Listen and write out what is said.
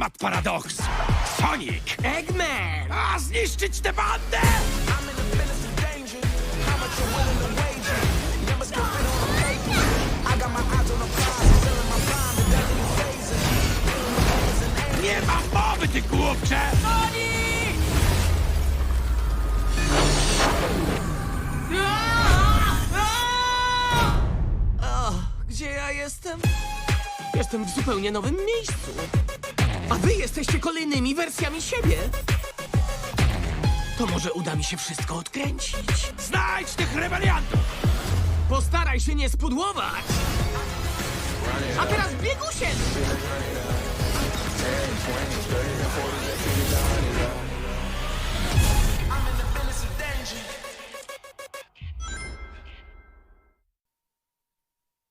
szmat paradoks! Sonic! Eggman! A zniszczyć tę bandę! Nie mam mowy, ty głupcze! Gdzie ja jestem? Jestem w zupełnie nowym miejscu. A wy jesteście kolejnymi wersjami siebie. To może uda mi się wszystko odkręcić. Znajdź tych rebeliantów! Postaraj się nie spudłować. A teraz biegusiem!